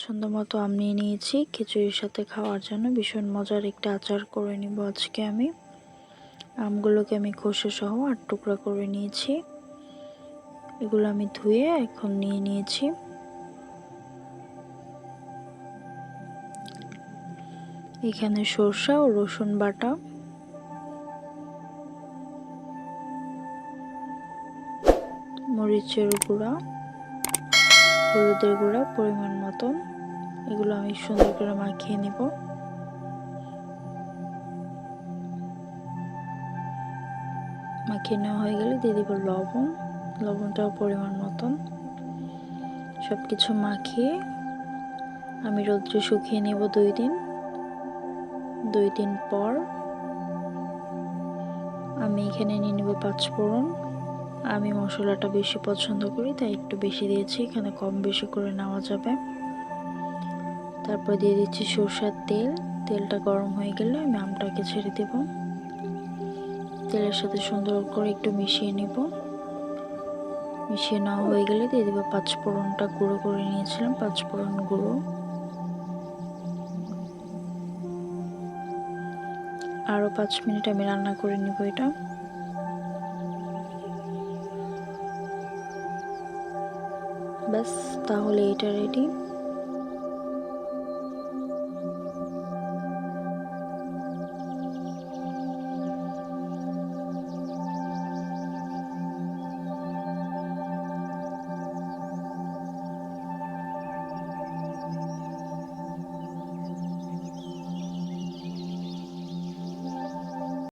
পছন্দ মতো আম নিয়ে নিয়েছি। খিচুড়ির সাথে খাওয়ার জন্য ভীষণ মজার একটা আচার করে নিব আজকে আমি। আমগুলোকে আমি খোসা সহ আট টুকরা করে নিয়েছি। এগুলো আমি ধুয়ে এখন নিয়ে নিয়েছি। এখানে সরষা ও রসুন বাটা। মরিচের গুঁড়া। হলুদের গুঁড়া পরিমাণ মতন। এগুলো আমি সুন্দর করে মাখিয়ে নিব। মাখিয়ে নেওয়া হয়ে গেলে দিয়ে দিব লবণ। লবণটাও পরিমাণ মতন। সব কিছু মাখিয়ে আমি রৌদ্রে শুকিয়ে নেব দুই দিন। দুই দিন পর আমি এখানে নিয়ে নেব পাঁচফোড়ন। আমি মশলাটা বেশি পছন্দ করি, তাই একটু বেশি দিয়েছি, এখানে কম বেশি করে নেওয়া যাবে। তারপর দিয়ে দিচ্ছি সরষার তেল, তেলটা গরম হয়ে গেলে আমি আমটাকে ছেড়ে দেব। তেলের সাথে সুন্দর করে একটু মিশিয়ে নেব। মিশিয়ে নেওয়া হয়ে গেলে দিয়ে দেবো পাঁচফোড়নটা গুঁড়ো করে নিয়েছিলাম, পাঁচফোড়ন গুঁড়ো। আরও পাঁচ মিনিট আমি রান্না করে নিব এটা। ব্যাস তাহলে এটা রেডি